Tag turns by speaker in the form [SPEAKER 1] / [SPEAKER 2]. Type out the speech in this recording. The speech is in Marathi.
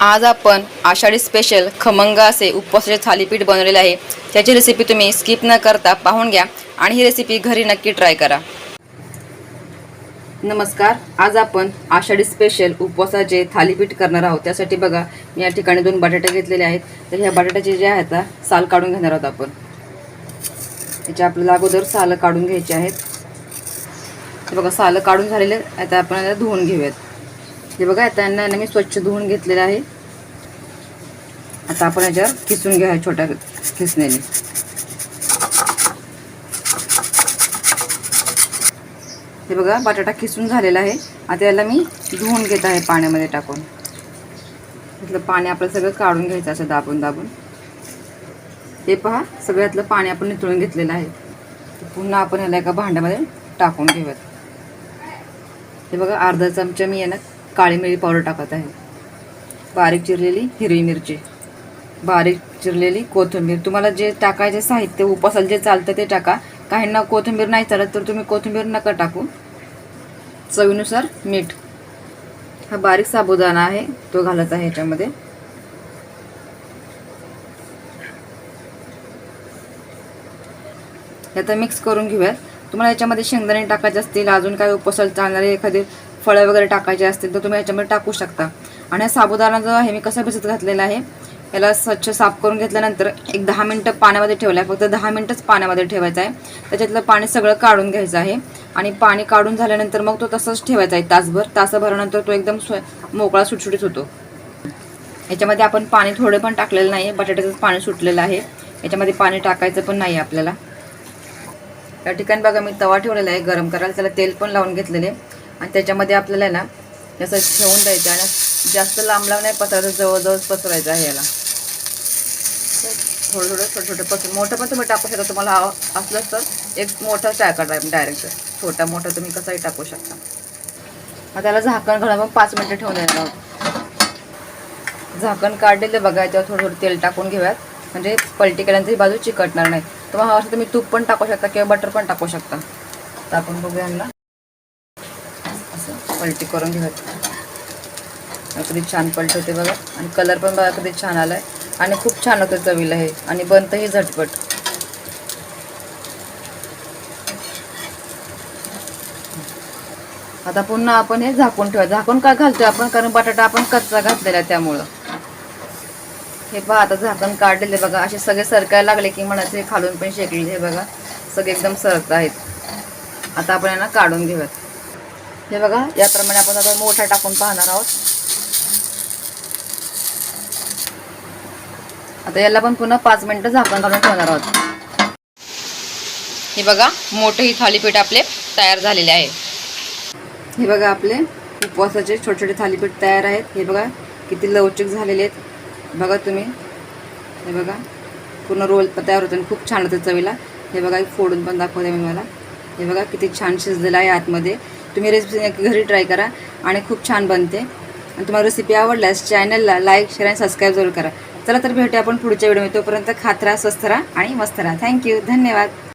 [SPEAKER 1] आज आपण आषाढी स्पेशल खमंग असे उपवासाचे थालीपीठ बनवलेले आहे. त्याची रेसिपी तुम्ही स्किप न करता पाहून घ्या आणि ही रेसिपी घरी नक्की ट्राय करा. नमस्कार आज आपण आषाढी स्पेशल उपवासाचे थालीपीठ करणार आहोत. त्यासाठी बघा मी या ठिकाणी दोन बटाटे घेतलेले आहेत. तर ह्या बटाट्याचे जे आहेत साल काढून घेणार आहोत आपण. याचे आपल्याला अगोदर सालं काढून घ्यायचे आहेत. बघा सालं काढून झालेले आहेत. आता आपण धुवून घेऊयात. हे बघा आता यांना यांना मी स्वच्छ धुवून घेतलेलं आहे. आता आपण याच्यावर किसून घ्या छोट्या किसण्याने हे बघा बटाटा किसून झालेला आहे. आता याला मी धुवून घेत आहे पाण्यामध्ये टाकून. त्यातलं पाणी आपलं सगळं काढून घ्यायचं असं दाबून दाबून. हे पहा सगळ्यातलं पाणी आपण नितळून घेतलेलं आहे. पुन्हा आपण ह्याला एका भांड्यामध्ये टाकून घेऊयात. हे बघा अर्धा चमचा मी यानं काळी मिरी पावडर टाकत आहे. बारीक चिरलेली हिरवी मिरची. बारीक चिरलेली कोथिंबीर. तुम्हाला जे टाकायचे साहित्य उपासाला जे चालतं ते टाका. काहींना कोथिंबीर नाही चालत तर तुम्ही कोथिंबीर नका टाकू. चवीनुसार मीठ. हा बारीक साबुदाणा आहे तो घालत आहे ह्याच्यामध्ये आता मिक्स करून घेऊयात. तुम्हाला याच्यामध्ये शेंगदाणे टाकायचे असतील अजून काही उपवासाला चालणारे एखादे फळं वगैरे टाकायचे असतील तर तुम्ही याच्यामध्ये टाकू शकता. आणि हा साबुदाणा जो आहे मी कसं भिजत घातलेला आहे याला स्वच्छ साफ करून घेतल्यानंतर एक दहा मिनटं पाण्यामध्ये ठेवलं आहे फक्त दहा मिनटंच पाण्यामध्ये ठेवायचं आहे. त्याच्यातलं पाणी सगळं काढून घ्यायचं आहे. आणि पाणी काढून झाल्यानंतर मग तो तसंच ठेवायचा आहे तासभर. तासभरानंतर तो एकदम स्व मोकळा सुटसुटीत होतो. याच्यामध्ये आपण पाणी थोडं पण टाकलेलं नाही आहे बटाट्याचंच पाणी सुटलेलं आहे. याच्यामध्ये पाणी टाकायचं पण नाही आपल्याला. या ठिकाणी बघा मी तवा ठेवलेला आहे. गरम करायला त्याला तेल पण लावून घेतलेले आणि त्याच्यामध्ये आपल्याला आहे ना जसं ठेवून द्यायचं आणि जास्त लांब लांब नाही पसरायचं जवळजवळ पसरायचं आहे याला. थोडं थोडं छोटं छोटं पसर. मोठं पण तुम्ही टाकू शकता. तुम्हाला हवं असलं तर एक मोठं टाका डायरेक्ट छोटा मोठा तुम्ही कसाही टाकू शकता. मग त्याला झाकण घालून मग पाच मिनटं ठेवून देणार आहोत झाकण काढलेलं बघा याच्यावर थोडं थोडं तेल टाकून घेऊयात. म्हणजे पलटी केल्यानंतर ही बाजू चिकटणार नाही. तुम्हाला हवं असेल तुम्ही तूप पण टाकू शकता किंवा बटर पण टाकू शकता. तर आपण बघूया यांना. पलटी करून घेऊयात. कधी छान पलट होते बघा. आणि कलर पण बघा कधी छान आलाय. आणि खूप छान होतं चवीला हे. आणि बनतंही झटपट. आता पुन्हा आपण हे झाकून ठेवा. झाकून का घालतो आपण? कारण बटाटा आपण कच्चा घातलेला आहे त्यामुळं. हे पहा आता झाकण काढलेले बघा. असे सगळे सरकायला लागले की म्हणायचे खालून पण शेकले. हे बघा सगळे एकदम सरकत आहेत आता आपण यांना काढून घेऊयात. हे बघा याप्रमाणे आपण आता मोठा टाकून पाहणार आहोत. आता याला पण पुन्हा पाच मिनिटं झाकण काढून ठेवणार आहोत. हे बघा मोठे ही थालीपीठ आपले तयार झालेले आहे. हे बघा आपले उपवासाचे छोटे छोटे थालीपीठ तयार आहेत. हे बघा किती लवचिक झालेले आहेत. बघा तुम्ही. हे बघा पूर्ण रोल तयार होतो आणि खूप छान होतं चवीला. हे बघा एक फोडून पण दाखवते मी मला हे बघा किती छान शिजलेलं आहे आतमध्ये. तुम्ही रेसिपी घरी ट्राय करा आणि खूप छान बनते. आणि तुम्हाला रेसिपी आवडल्यास चॅनलला लाईक शेअर आणि सबस्क्राईब जरूर करा. चला तर भेटूया आपण पुढच्या व्हिडिओमध्ये तोपर्यंत खात राहा स्वस्त राहा आणि मस्त राहा. थँक्यू धन्यवाद.